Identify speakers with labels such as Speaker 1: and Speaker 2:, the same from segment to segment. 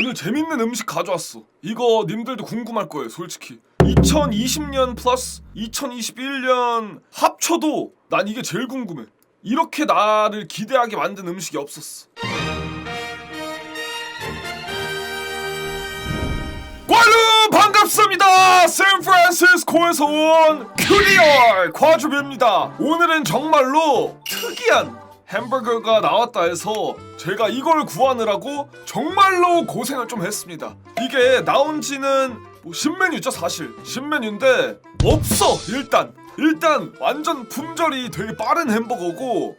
Speaker 1: 오늘 재밌는 음식 가져왔어. 이거 님들도 궁금할 거예요, 솔직히. 2020년 플러스 2021년 합쳐도 난 이게 제일 궁금해. 이렇게 나를 기대하게 만든 음식이 없었어. 꽈루 반갑습니다. 샌프란시스코에서 온 큐리얼 과주입니다. 오늘은 정말로 특이한 햄버거가 나왔다 해서 제가 이걸 구하느라고 정말로 고생을 좀 했습니다. 이게 나온 지는 뭐 신메뉴죠 사실 신메뉴인데 없어 일단 일단 완전 품절이 되게 빠른 햄버거고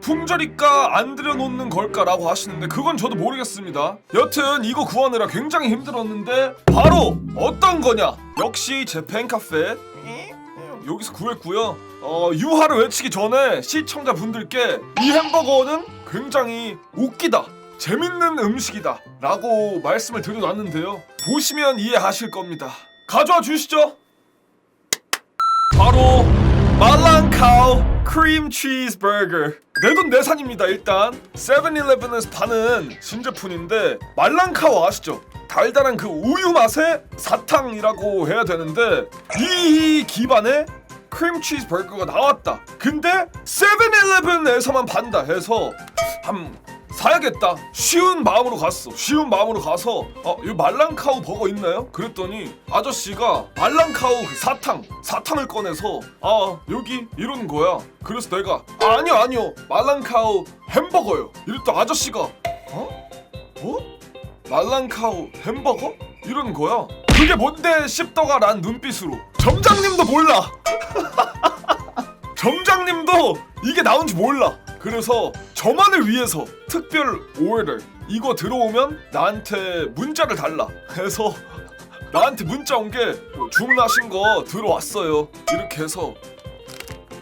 Speaker 1: 품절일까 안 들여놓는 걸까라고 하시는데 그건 저도 모르겠습니다. 여튼 이거 구하느라 굉장히 힘들었는데 바로 어떤 거냐? 역시 제 팬카페 여기서 구했고요. 어, 유하를 외치기 전에 시청자분들께 이 햄버거는 굉장히 웃기다. 재밌는 음식이다. 라고 말씀을 드려놨는데요. 보시면 이해하실 겁니다. 가져와 주시죠. 바로 말랑카우 크림 치즈 버거 내돈 내산입니다 일단 세븐일레븐에서 파는 신제품인데 말랑카우 아시죠? 달달한 그 우유 맛의 사탕이라고 해야 되는데 이 기반의 크림 치즈 버거가 나왔다 근데 세븐일레븐에서만 판다 해서 한 사야겠다. 쉬운 마음으로 갔어. 쉬운 마음으로 가서 어, 이 말랑카우 버거 있나요? 그랬더니 아저씨가 말랑카우 그 사탕 사탕을 꺼내서 아 여기 이러는 거야. 그래서 내가 아, 아니요 아니요 말랑카우 햄버거요. 이랬더니 아저씨가 어? 어? 말랑카우 햄버거? 이러는 거야. 그게 뭔데 씹더가 란 눈빛으로 점장님도 몰라. 점장님도 이게 나온지 몰라. 그래서 저만을 위해서 특별 오해를 이거 들어오면 나한테 문자를 달라. 해서 나한테 문자 온 게뭐 주문하신 거 들어왔어요. 이렇게 해서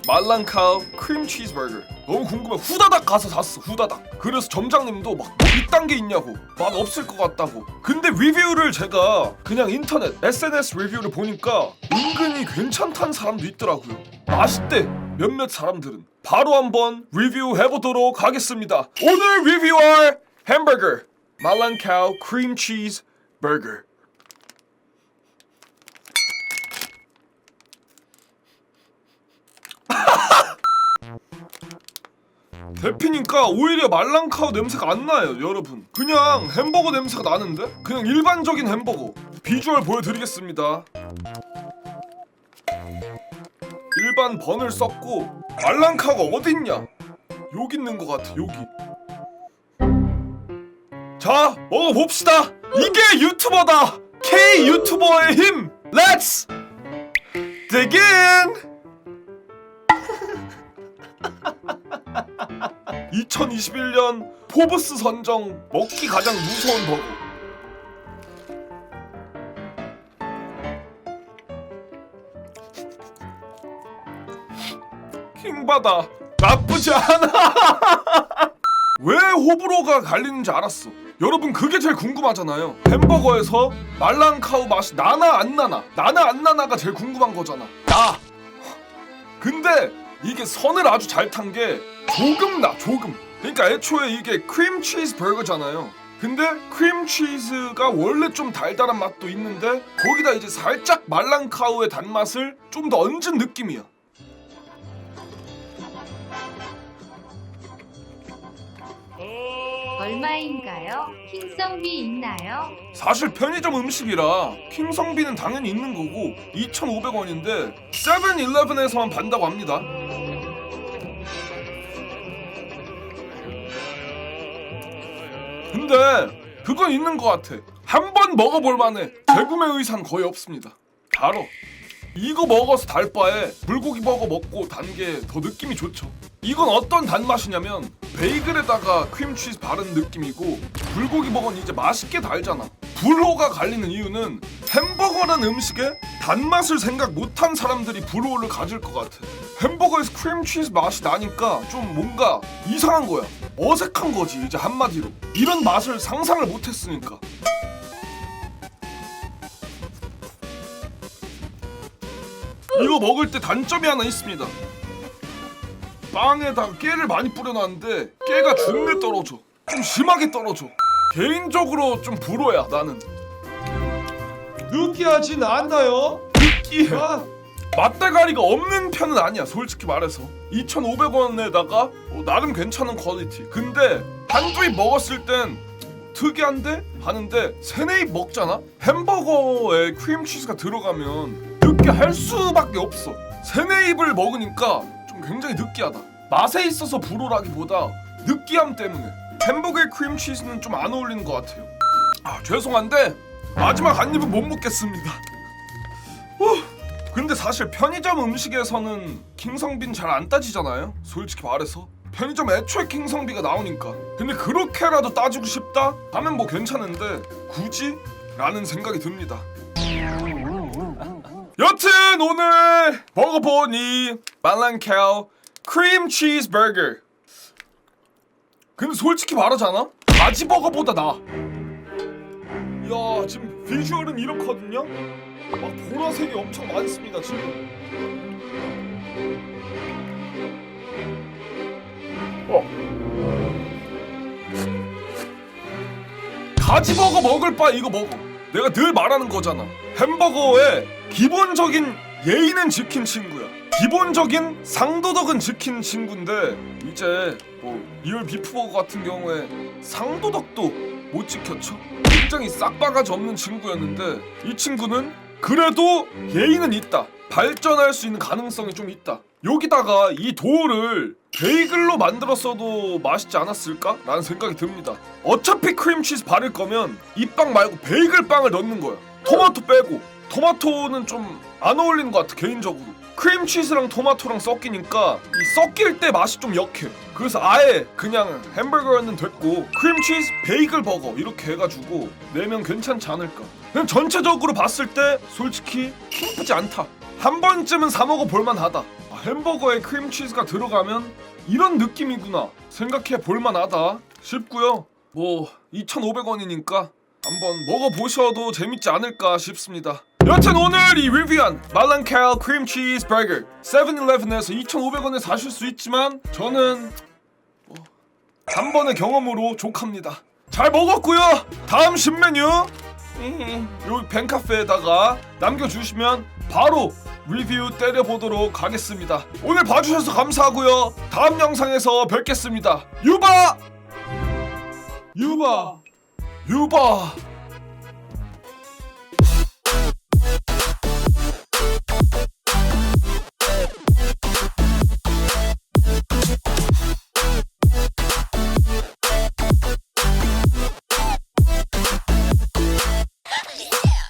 Speaker 1: 말랑카우 크림 치즈버거 너무 궁금해. 후다닥 가서 샀어 후다닥. 그래서 점장님도 막 이딴 게 있냐고. 맛 없을 것 같다고. 근데 리뷰를 제가 그냥 인터넷 SNS 리뷰를 보니까 은근히 괜찮다는 사람도 있더라고요. 맛있대 몇몇 사람들은 바로 한번 리뷰해보도록 하겠습니다. 오늘 리뷰할 햄버거 말랑카우 크림 치즈 버거 데피니까 오히려 말랑카우 냄새가 안 나요 여러분. 그냥 햄버거 냄새가 나는데? 그냥 일반적인 햄버거. 비주얼 보여드리겠습니다. 일반 번을 썼고 말랑카우가 어딨냐? 여기 있는 것 같아 여기. 자 먹어봅시다. 이게 유튜버다. K 유튜버의 힘. Dig in 2021년 포브스 선정 먹기 가장 무서운 버거. 킹바다 나쁘지 않아. 왜 호불호가 갈리는지 알았어. 여러분 그게 제일 궁금하잖아요. 햄버거에서 말랑카우 맛이 나나 안 나나 나나 안 나나가 제일 궁금한 거잖아. 나. 근데 이게 선을 아주 잘 탄 게 조금 나 조금 그러니까 애초에 이게 크림 치즈 버거잖아요 근데 크림 치즈가 원래 좀 달달한 맛도 있는데 거기다 이제 살짝 말랑카우의 단맛을 좀 더 얹은 느낌이야
Speaker 2: 얼마인가요? 킹성비 있나요?
Speaker 1: 사실 편의점 음식이라 킹성비는 당연히 있는 거고 2,500원인데 세븐일레븐에서만 판다고 합니다 근데 그건 있는 것 같아. 한 번 먹어볼 만해. 재구매 의사는 거의 없습니다. 바로 이거 먹어서 달 바에 불고기 버거 먹고 단 게 더 느낌이 좋죠. 이건 어떤 단맛이냐면 베이글에다가 크림치즈 바른 느낌이고 불고기 버거는 이제 맛있게 달잖아. 불호가 갈리는 이유는 햄버거라는 음식에 단맛을 생각 못한 사람들이 불호를 가질 것 같아. 햄버거에서 크림치즈 맛이 나니까 좀 뭔가 이상한 거야. 어색한 거지 이제 한마디로. 이런 맛을 상상을 못했으니까. 이거 먹을 때 단점이 하나 있습니다. 빵에다가 깨를 많이 뿌려놨는데 깨가 중내 떨어져. 좀 심하게 떨어져. 개인적으로 좀 불호야 나는
Speaker 3: 느끼하진 않나요?
Speaker 1: 느끼해
Speaker 3: 아,
Speaker 1: 맛대가리가 없는 편은 아니야 솔직히 말해서 2,500원에다가 어, 나름 괜찮은 퀄리티 근데 한두 입 먹었을 땐 특이한데? 하는데 세네 입 먹잖아? 햄버거에 크림치즈가 들어가면 느끼할 수밖에 없어 세네 입을 먹으니까 좀 굉장히 느끼하다 맛에 있어서 불호라기보다 느끼함 때문에 햄버거에 크림치즈는 좀 안 어울리는 것 같아요 아 죄송한데 마지막 한 입은 못 먹겠습니다 후. 근데 사실 편의점 음식에서는 킹성비는 잘안 따지잖아요. 솔직히 말해서 편의점 애초에 킹성비가 나오니까. 근데 그렇게라도 따지고 싶다? 하면 뭐 괜찮은데 굳이? 라는 생각이 듭니다. 여튼 오늘 먹어본 이 말랑칼 크림 치즈 버거. 근데 솔직히 말하잖아? 가지버거보다 나아. 야 지금 비주얼은 이렇거든요? 막 보라색이 엄청 많습니다 지금. 어. 가지버거 먹을 바 이거 먹어. 내가 늘 말하는 거잖아. 햄버거에 기본적인 예의는 지킨 친구야. 기본적인 상도덕은 지킨 친구인데 이제 뭐 리얼 비프버거 같은 경우에 상도덕도 못 지켰죠. 굉장히 싹바가지 없는 친구였는데 이 친구는 그래도 예의는 있다. 발전할 수 있는 가능성이 좀 있다. 여기다가 이 도우를 베이글로 만들었어도 맛있지 않았을까? 라는 생각이 듭니다. 어차피 크림치즈 바를 거면 이 빵 말고 베이글 빵을 넣는 거야. 토마토 빼고. 토마토는 좀 안 어울리는 것 같아 개인적으로. 크림치즈랑 토마토랑 섞이니까 이 섞일 때 맛이 좀 역해. 그래서 아예 그냥 햄버거는 됐고 크림치즈 베이글 버거 이렇게 해가지고 내면 괜찮지 않을까. 그냥 전체적으로 봤을 때 솔직히 나쁘지 않다. 한 번쯤은 사 먹어 볼만하다. 아, 햄버거에 크림치즈가 들어가면 이런 느낌이구나 생각해 볼만하다 싶고요. 뭐 2,500원이니까 한번 먹어보셔도 재밌지 않을까 싶습니다. 여튼 오늘 이 리뷰한 말랑칼 크림치즈 버거 7-Eleven에서 2,500원에 사실 수 있지만 저는 뭐 단번의 경험으로 족합니다. 잘 먹었고요. 다음 신메뉴 요 벤카페에다가 남겨주시면 바로 리뷰 때려보도록 하겠습니다. 오늘 봐주셔서 감사하고요. 다음 영상에서 뵙겠습니다. 유바!
Speaker 3: 유바.
Speaker 1: 유바!